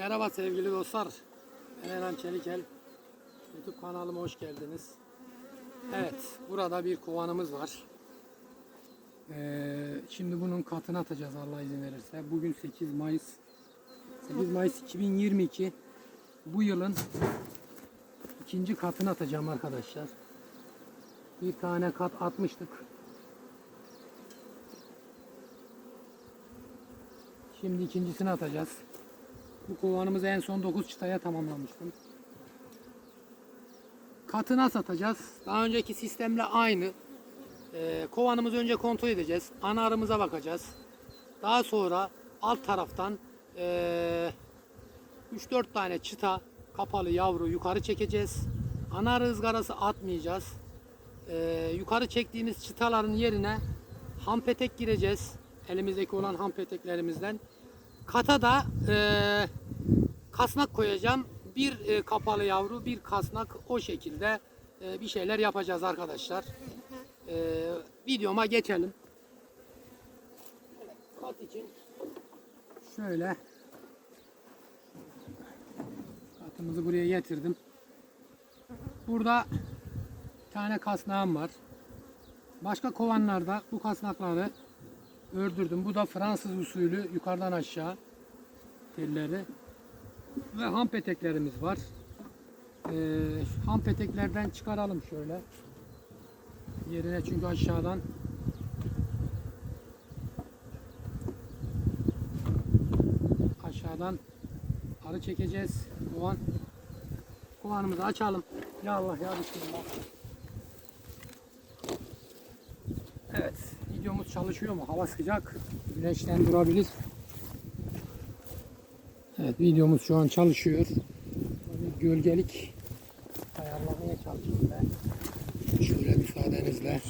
Merhaba sevgili dostlar. Ben Eren Çelikel. YouTube kanalıma hoş geldiniz. Evet, burada bir kovanımız var. Ee, şimdi bunun katını atacağız Allah izin verirse. Bugün 8 Mayıs. 8 Mayıs 2022. Bu yılın ikinci katını atacağım arkadaşlar. Bir tane kat atmıştık. Şimdi ikincisini atacağız. Bu kovanımızı en son 9 çıtaya tamamlamıştım. Katı nasıl atacağız? Daha önceki sistemle aynı. Ee, kovanımızı önce kontrol edeceğiz. Ana arımıza bakacağız. Daha sonra alt taraftan ee, 3-4 tane çıta kapalı yavru yukarı çekeceğiz. Ana arı ızgarası atmayacağız. Ee, yukarı çektiğimiz çıtaların yerine ham petek gireceğiz. Elimizdeki olan ham peteklerimizden. Kata da eee, kasnak koyacağım. Bir e, kapalı yavru, bir kasnak o şekilde e, bir şeyler yapacağız arkadaşlar. Eee, videoma geçelim. Kat için şöyle katımızı buraya getirdim. Burada bir tane kasnağım var. Başka kovanlarda bu kasnakları ördürdüm. Bu da Fransız usulü yukarıdan aşağı telleri ve ham peteklerimiz var. Ee, ham peteklerden çıkaralım şöyle yerine çünkü aşağıdan aşağıdan arı çekeceğiz. Kovan kovanımızı açalım. Ya Allah ya Bismillah. Evet, videomuz çalışıyor mu? Hava sıcak. Güneşten durabilir. Evet, videomuz şu an çalışıyor. Böyle gölgelik ayarlamaya çalışıyorum ben. Şöyle müsaadenizle.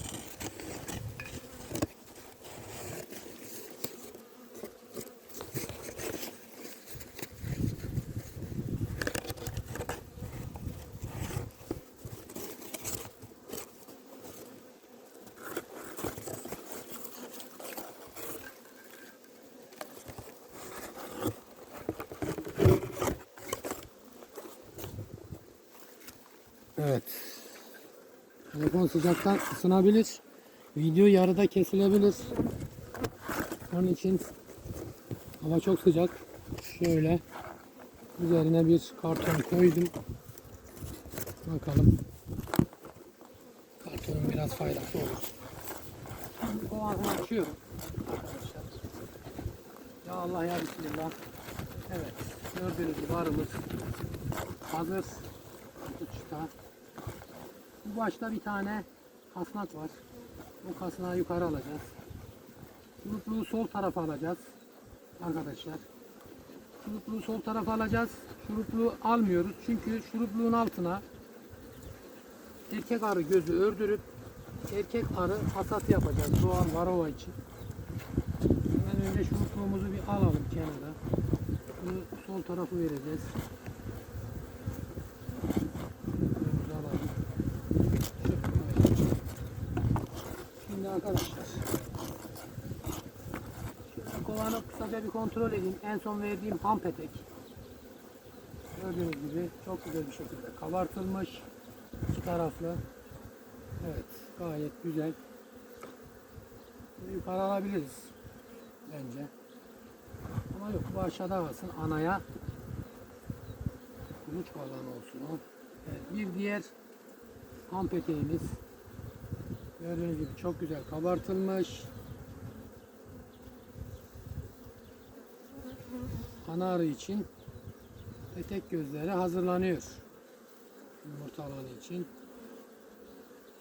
Evet. Telefon sıcaktan ısınabilir. Video yarıda kesilebilir. Onun için hava çok sıcak. Şöyle üzerine bir karton koydum. Bakalım. Kartonun biraz faydası olur. Şimdi kovanı açıyorum. Ya Allah ya Bismillah. Evet. Gördüğünüz gibi arımız hazır. Bu çıta. Bu başta bir tane kasnak var. Bu kasnağı yukarı alacağız. Şurupluğu sol tarafa alacağız. Arkadaşlar. Şurupluğu sol tarafa alacağız. Şurupluğu almıyoruz. Çünkü şurupluğun altına erkek arı gözü ördürüp erkek arı hasatı yapacağız. Doğal varova için. Hemen önce şurupluğumuzu bir alalım kenara. Bunu sol tarafı vereceğiz. Şurupluğumuzu alalım. Şimdi arkadaşlar şu kovanı kısaca bir kontrol edin. En son verdiğim ham petek. Gördüğünüz gibi çok güzel bir şekilde kabartılmış. iki taraflı. Evet gayet güzel. Yukarı alabiliriz bence. Ama yok bu aşağıda kalsın. Anaya kuluç balon olsun o. Evet, bir diğer ham peteğimiz. Gördüğünüz gibi çok güzel kabartılmış. Ana arı için petek gözleri hazırlanıyor. Yumurta alanı için.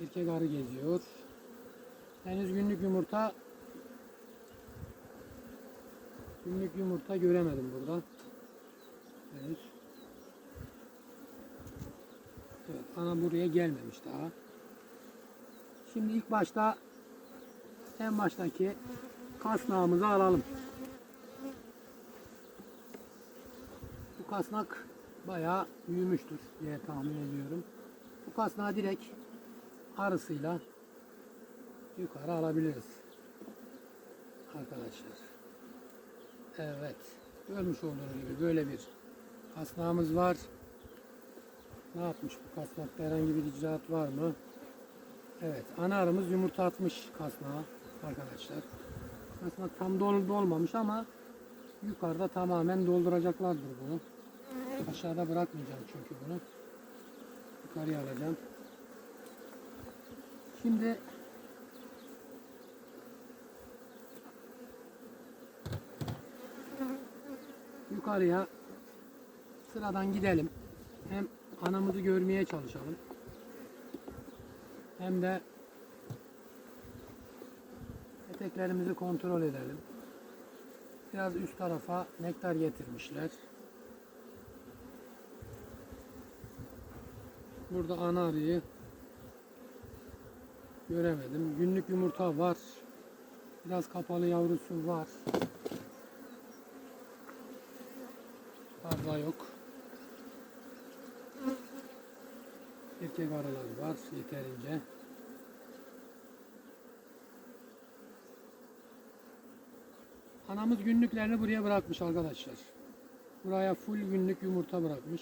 Erkek arı geziyor. Henüz günlük yumurta günlük yumurta göremedim burada. Henüz. Evet, ana buraya gelmemiş daha. Şimdi ilk başta en baştaki kasnağımızı alalım. Bu kasnak bayağı büyümüştür diye tahmin ediyorum. Bu kasnağı direkt arısıyla yukarı alabiliriz. Arkadaşlar. Evet. Görmüş olduğunuz gibi böyle bir Kasnağımız var. Ne yapmış bu kasnakta herhangi bir icraat var mı? Evet ana arımız yumurta atmış kasnağa arkadaşlar. Kasnak tam dolu dolmamış ama yukarıda tamamen dolduracaklardır bunu. Aşağıda bırakmayacağım çünkü bunu. Yukarıya alacağım. Şimdi yukarıya sıradan gidelim. Hem anamızı görmeye çalışalım. Hem de eteklerimizi kontrol edelim. Biraz üst tarafa nektar getirmişler. Burada ana arıyı göremedim. Günlük yumurta var. Biraz kapalı yavrusu var. Fazla yok. Erkek arılar var yeterince. Anamız günlüklerini buraya bırakmış arkadaşlar. Buraya full günlük yumurta bırakmış.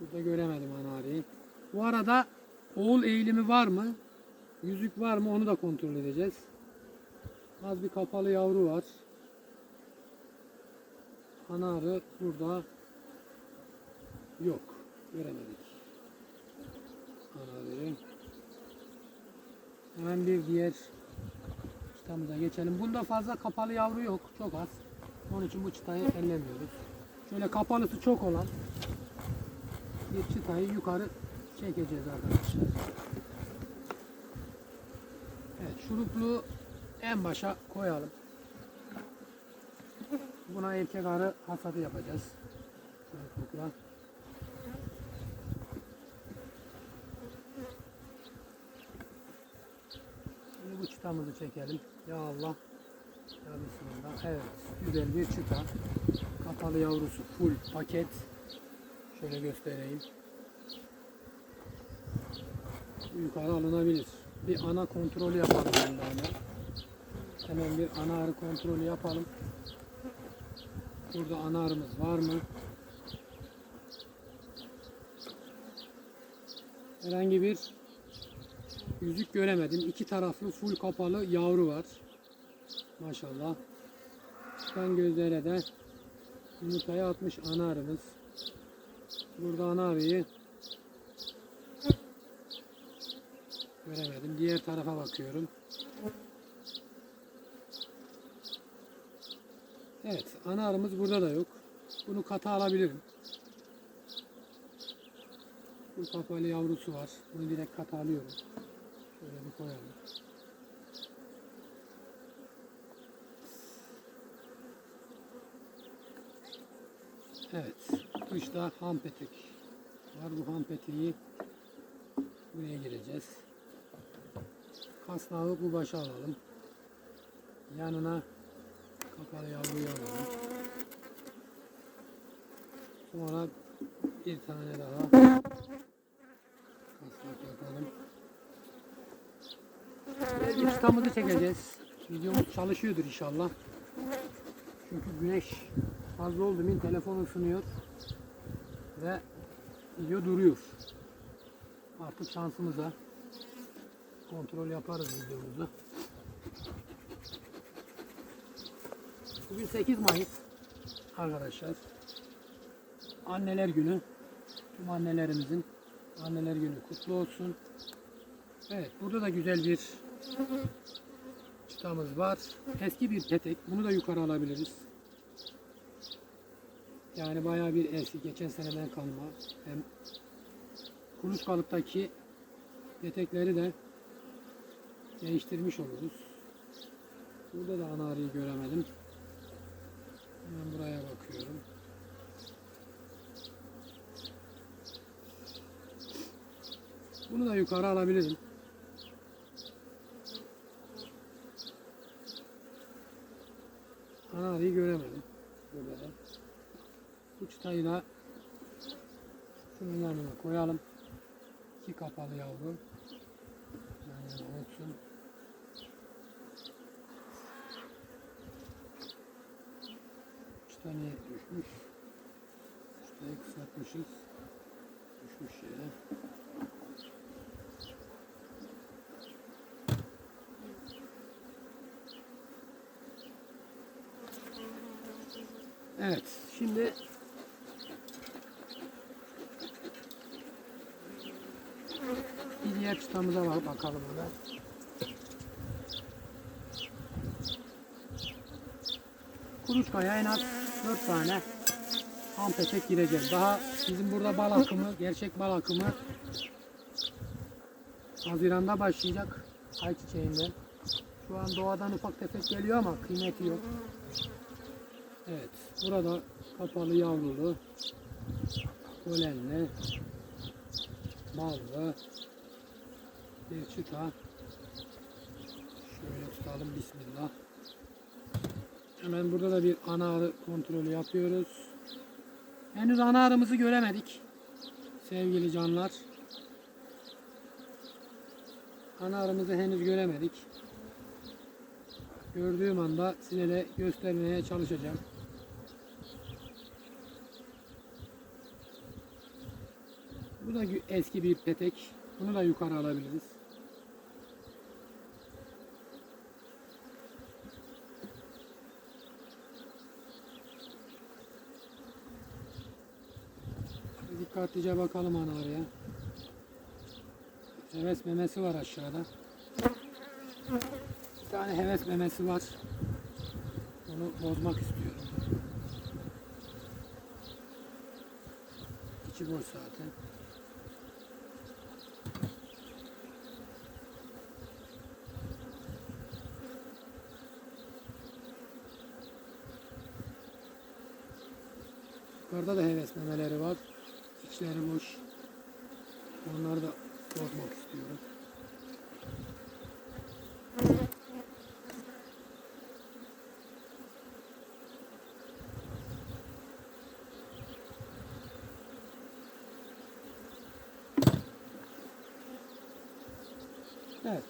Burada göremedim ana arıyı. Bu arada oğul eğilimi var mı? Yüzük var mı? Onu da kontrol edeceğiz. Az bir kapalı yavru var. Ana arı burada yok. Göremedik. Ana arıyı. Hemen bir diğer çıtamıza geçelim. Bunda fazla kapalı yavru yok. Çok az. Onun için bu çıtayı ellemiyoruz. Şöyle kapalısı çok olan bir çıtayı yukarı çekeceğiz arkadaşlar. Evet şuruplu en başa koyalım. Buna erkek arı hasadı yapacağız. Şuruplukla. Şimdi bu çıtamızı çekelim. Ya Allah. Ya Bismillah. Evet. Güzel bir çıta. Kapalı yavrusu full paket. Şöyle göstereyim. Yukarı alınabilir. Bir ana kontrolü yapalım. Hemen bir ana arı kontrolü yapalım. Burada ana arımız var mı? Herhangi bir yüzük göremedim. İki taraflı full kapalı yavru var. Maşallah. Çıkan gözlere de yumurtayı atmış ana. Burada ana göremedim. Diğer tarafa bakıyorum. Evet, ana arımız burada da yok. Bunu kata alabilirim. Bu kapalı yavrusu var. Bunu direkt kata alıyorum. Şöyle bir koyalım. Evet, dışta ham petek var. Bu ham peteği buraya gireceğiz. Kasnağı bu başa alalım. Yanına kapalı yavruyu alalım. Sonra bir tane daha kasnak yapalım. Ve bir çıtamızı çekeceğiz. Videomuz çalışıyordur inşallah. Çünkü güneş fazla oldu mu telefon ısınıyor ve video duruyor. Artık şansımıza kontrol yaparız videomuzu. Bugün 8 Mayıs arkadaşlar. Anneler günü. Tüm annelerimizin anneler günü kutlu olsun. Evet burada da güzel bir çıtamız var. Eski bir petek. Bunu da yukarı alabiliriz. Yani bayağı bir eski. Geçen seneden kalma. Hem kuluçkalıktaki petekleri de değiştirmiş oluruz. Burada da ana arıyı göremedim. Hemen buraya bakıyorum. Bunu da yukarı alabilirim. Ana arıyı göremedim. Da. Bu çıtayı da şunun yanına koyalım. İki kapalı yavru. Yan yana olsun. Usta niye düşmüş? Ustayı kısaltmışız. Düşmüş yere. Evet, şimdi bir diğer çıtamıza bak bakalım ona. Kuluçkaya en az 4 tane ham petek gireceğiz. Daha bizim burada bal akımı, gerçek bal akımı Haziran'da başlayacak ayçiçeğinden. Şu an doğadan ufak tefek geliyor ama kıymeti yok. Evet, burada kapalı yavrulu, polenli, ballı, bir çıta. Şöyle tutalım, bismillah. Hemen burada da bir ana arı kontrolü yapıyoruz. Henüz ana arımızı göremedik. Sevgili canlar. Ana arımızı henüz göremedik. Gördüğüm anda size de göstermeye çalışacağım. Bu da eski bir petek. Bunu da yukarı alabiliriz. Dikkatlice bakalım ana araya. Heves memesi var aşağıda. Bir tane heves memesi var. Onu bozmak istiyorum. İçi boş zaten. Yukarıda da heves memeleri var. İçleri boş. Onları da bozmak istiyorum. Evet.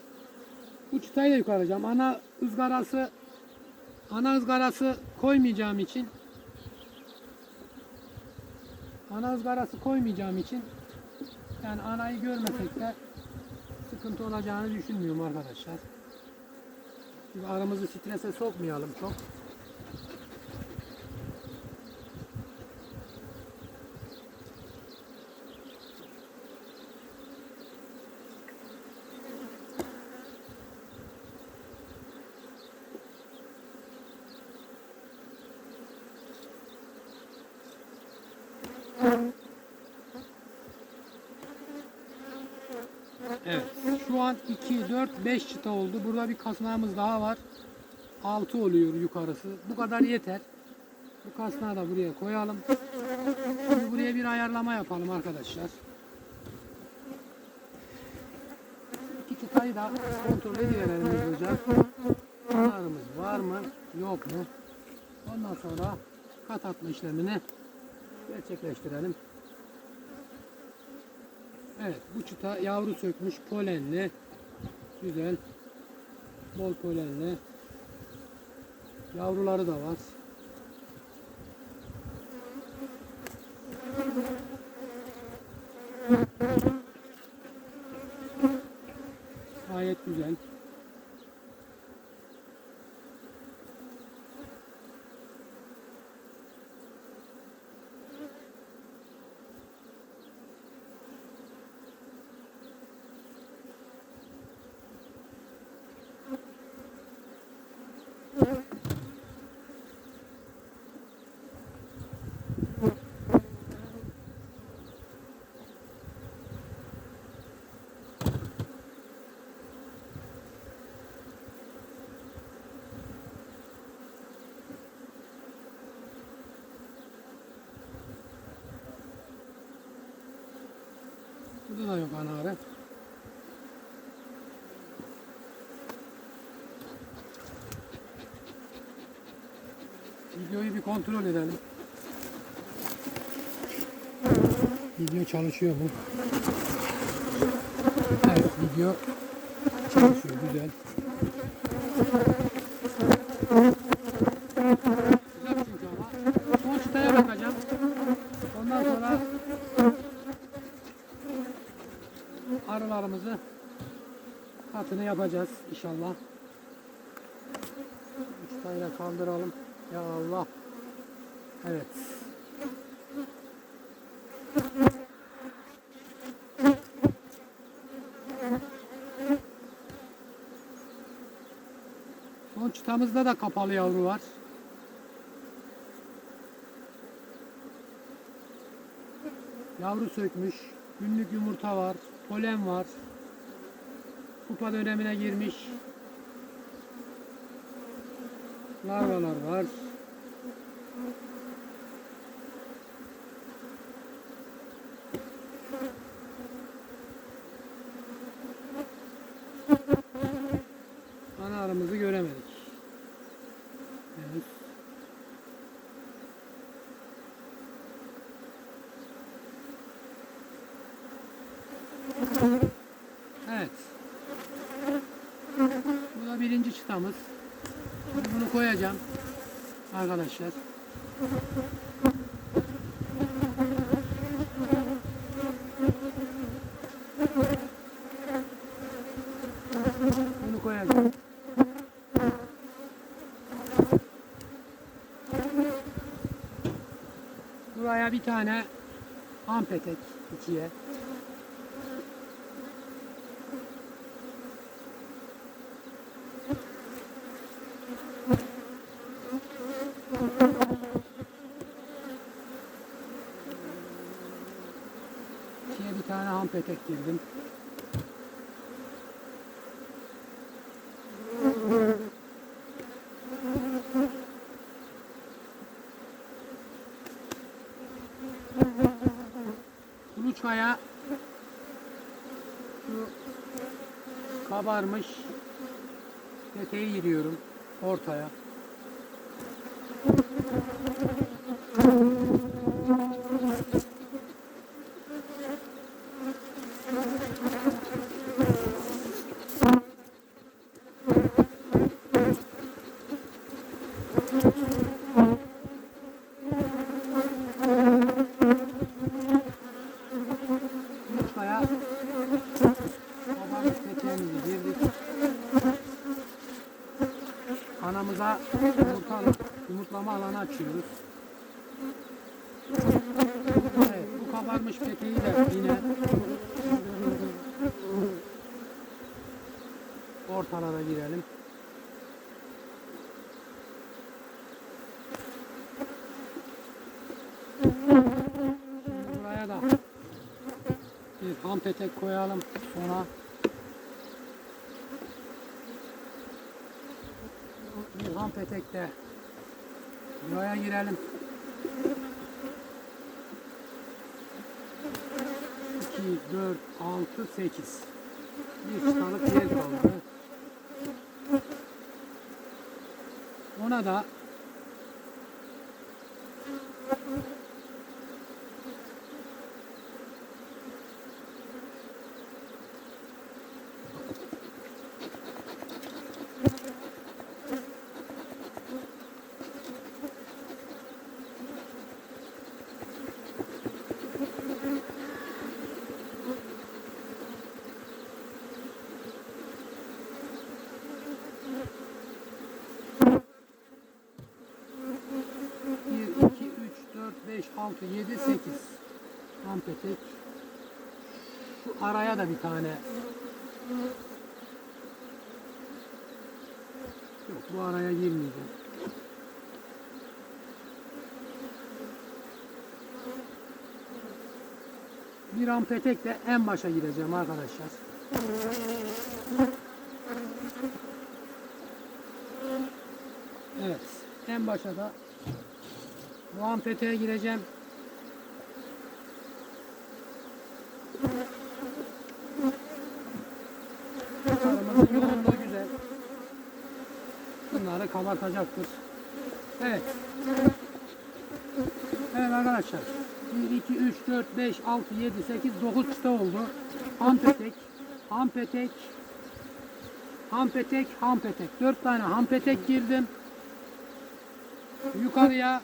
Bu çıtayı da yukarı alacağım. Ana ızgarası ana ızgarası koymayacağım için ana ızgarası koymayacağım için yani anayı görmesek de sıkıntı olacağını düşünmüyorum arkadaşlar. Çünkü aramızı strese sokmayalım çok. Evet. Şu an 2, 4, 5 çıta oldu. Burada bir kasnağımız daha var. 6 oluyor yukarısı. Bu kadar yeter. Bu kasnağı da buraya koyalım. Şimdi buraya bir ayarlama yapalım arkadaşlar. İki çıtayı da kontrol ediverelim hızlıca. Kanarımız var mı? Yok mu? Ondan sonra kat atma işlemini gerçekleştirelim. Evet bu çıta yavru sökmüş polenli. Güzel. Bol polenli. Yavruları da var. Gayet güzel. Burada da yok ana arı. Videoyu bir kontrol edelim. Video çalışıyor mu? Evet video çalışıyor güzel. Güzel çünkü ama Atını yapacağız inşallah. Tane kaldıralım. Ya Allah. Evet. Son çıtamızda da kapalı yavru var. Yavru sökmüş. Günlük yumurta var. Polen var. Kupa dönemine girmiş. Larvalar var. Ana arımızı göremedik. Evet. Evet. Bu Şimdi bunu koyacağım. Arkadaşlar. Bunu koyacağım. Buraya bir tane ham petek ikiye. İkiye bir petek girdim. Kuluçkaya kabarmış peteği giriyorum ortaya. Kuluçkaya kabarmış peteğimizi girdik. Anamıza yumurta, yumurtlama alanı açıyoruz. Evet, bu kabarmış peteği de yine ortalara girelim. Şimdi buraya da bir ham petek koyalım. Sonra petek de buraya girelim. 2, 4, 6, 8. Bir çıtalık yer kaldı. Ona da 6, 7, 8. Tam petek. Şu araya da bir tane. Yok bu araya girmeyeceğim. Bir an petek de en başa gireceğim arkadaşlar. Evet. En başa da bu ampeteğe gireceğim. Sarımızın yoğunluğu güzel. Bunları kabartacaktır. Evet. Evet arkadaşlar. 1, 2, 3, 4, 5, 6, 7, 8, 9 çıta oldu. Hampetek, hampetek, hampetek, hampetek. 4 tane hampetek girdim. Yukarıya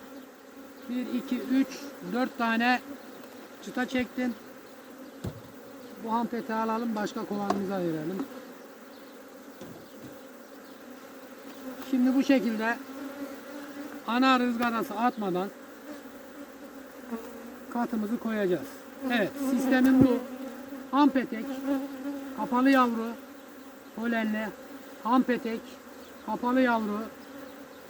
1, 2, 3, 4 tane çıta çektim. Bu hampeti alalım başka kovanımıza verelim. Şimdi bu şekilde ana rızgarası atmadan katımızı koyacağız. Evet sistemin bu. Ham petek, kapalı yavru, polenli, ham petek, kapalı yavru,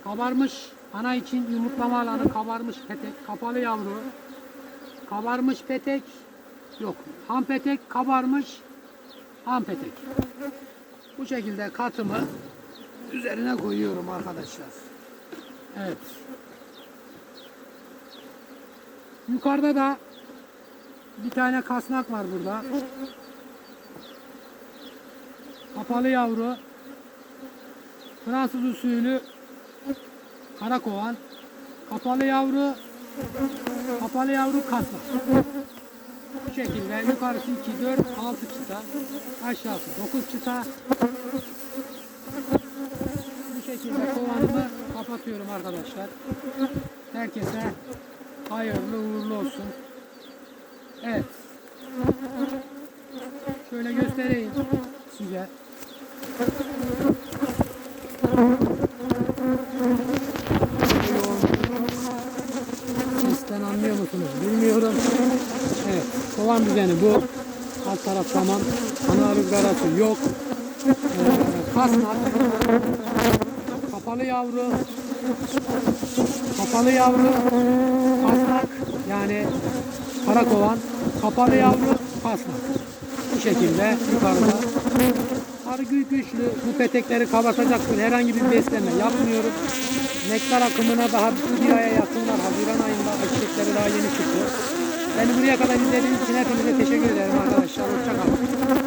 kabarmış ana için yumurtlama alanı kabarmış petek, kapalı yavru, kabarmış petek, yok ham petek, kabarmış ham petek. Bu şekilde katımı üzerine koyuyorum arkadaşlar. Evet. Yukarıda da bir tane kasnak var burada. Kapalı yavru. Fransız usulü karakovan. Kapalı yavru. Kapalı yavru kasnak. Bu şekilde yukarısı 2, 4, 6 çıta. Aşağısı 9 çıta. Bu şekilde kovanımı kapatıyorum arkadaşlar. Herkese hayırlı uğurlu olsun. Evet. Şöyle göstereyim size. Düzeni bu. Alt taraf tamam. Ana rızgarası yok. Ee, kasnak. Kapalı yavru. Kapalı yavru. Kasnak. Yani karakovan. Kapalı yavru. Kasnak. Bu şekilde yukarıda. Arı gü- güçlü bu petekleri kapatacaktır. Herhangi bir besleme yapmıyorum. Nektar akımına daha bir aya yakın var. Haziran ayında çiçekleri daha yeni çıktı. Beni buraya kadar izlediğiniz için hepinize teşekkür ederim arkadaşlar. Hoşçakalın.